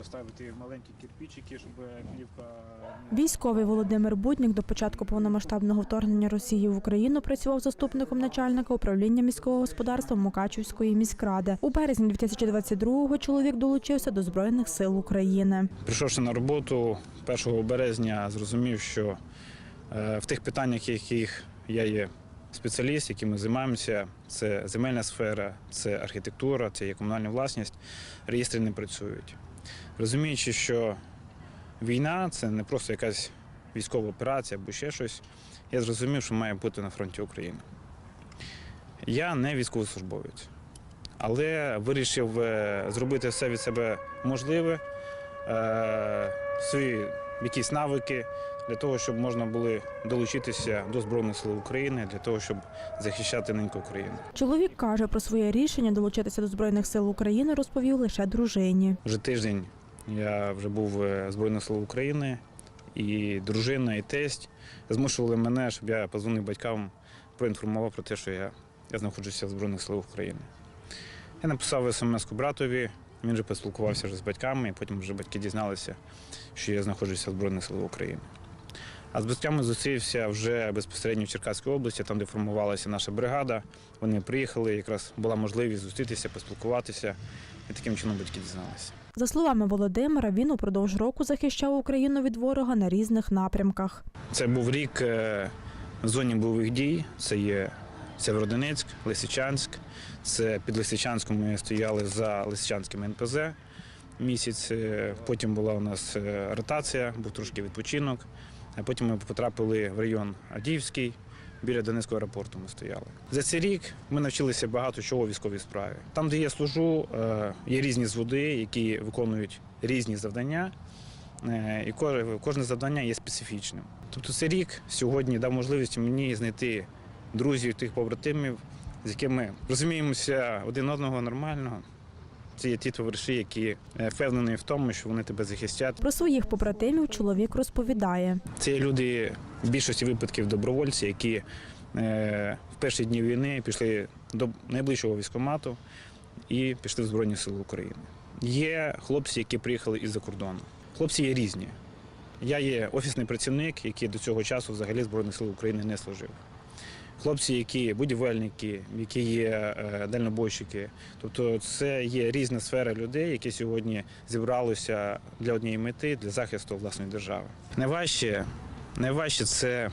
поставити маленькі кирпичики, щоб плівка Військовий Володимир Буднік до початку повномасштабного вторгнення Росії в Україну працював заступником начальника управління міського господарства Мукачівської міськради. У березні 2022-го чоловік долучився до збройних сил України. Прийшовши на роботу 1 березня, зрозумів, що е, в тих питаннях, яких я є спеціаліст, якими займаємося, це земельна сфера, це архітектура, це є комунальна власність, реєстри не працюють. Розуміючи, що війна це не просто якась військова операція або ще щось, я зрозумів, що має бути на фронті України. Я не військовослужбовець, але вирішив е, зробити все від себе можливе е, свої якісь навики для того, щоб можна було долучитися до Збройних сил України, для того, щоб захищати неньку Україну. Чоловік каже про своє рішення долучитися до збройних сил України, розповів лише дружині. Вже тиждень я вже був в Збройних сил України, і дружина, і тесть змушували мене, щоб я позвонив батькам, проінформував про те, що я, я знаходжуся в Збройних силах України. Я написав смс-ку братові, він вже поспілкувався вже з батьками, і потім вже батьки дізналися, що я знаходжуся в Збройних силах України. А з батьками зустрівся вже безпосередньо в Черкаській області, там, де формувалася наша бригада. Вони приїхали, якраз була можливість зустрітися, поспілкуватися, і таким чином батьки дізналися. За словами Володимира, він упродовж року захищав Україну від ворога на різних напрямках. Це був рік е, в зоні бойових дій. Це є Сєвєродонецьк, Лисичанськ. Це під Лисичанськом ми стояли за Лисичанським НПЗ місяць. Е, Потім була у нас е, ротація, був трошки відпочинок. Потім ми потрапили в район Адіївський. Біля Донецького аеропорту ми стояли. За цей рік ми навчилися багато чого у військовій справі. Там, де я служу, е, є різні зводи, які виконують різні завдання. Е, І кожне, завдання є специфічним. Тобто цей рік сьогодні дав можливість мені знайти друзів, тих побратимів, з якими розуміємося один одного нормально. Це є ті товариші, які е, впевнені в тому, що вони тебе захистять. Про своїх побратимів чоловік розповідає. Це люди в більшості випадків добровольці, які е, в перші дні війни пішли до найближчого військкомату і пішли в Збройні Сили України. Є хлопці, які приїхали із-за кордону. Хлопці є різні. Я є офісний працівник, який до цього часу взагалі Збройних сил України не служив. Хлопці, які будівельники, які є е, дальнобойщики. Тобто це є різна сфера людей, які сьогодні зібралися для однієї мети, для захисту власної держави. Найважче, найважче це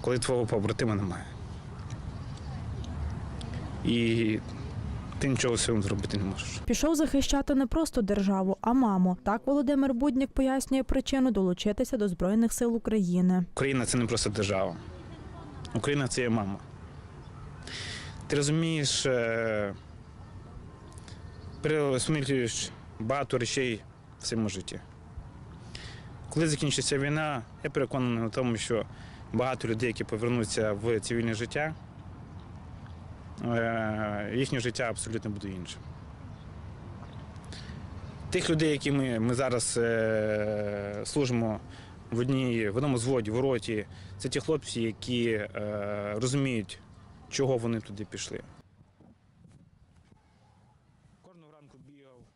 коли твого побратима немає. І ти нічого цим зробити не можеш. Пішов захищати не просто державу, а маму. Так Володимир Буднік пояснює причину долучитися до збройних сил України. Україна це не просто держава. Україна це є мама. Ти розумієш, е, переосмислюєш багато речей в своєму житті. Коли закінчиться війна, я переконаний на тому, що багато людей, які повернуться в цивільне життя, е, їхнє життя абсолютно буде іншим. Тих людей, які ми, ми зараз е, служимо в одній в одному зводі, в роті, це ті хлопці, які е, розуміють, чого вони туди пішли.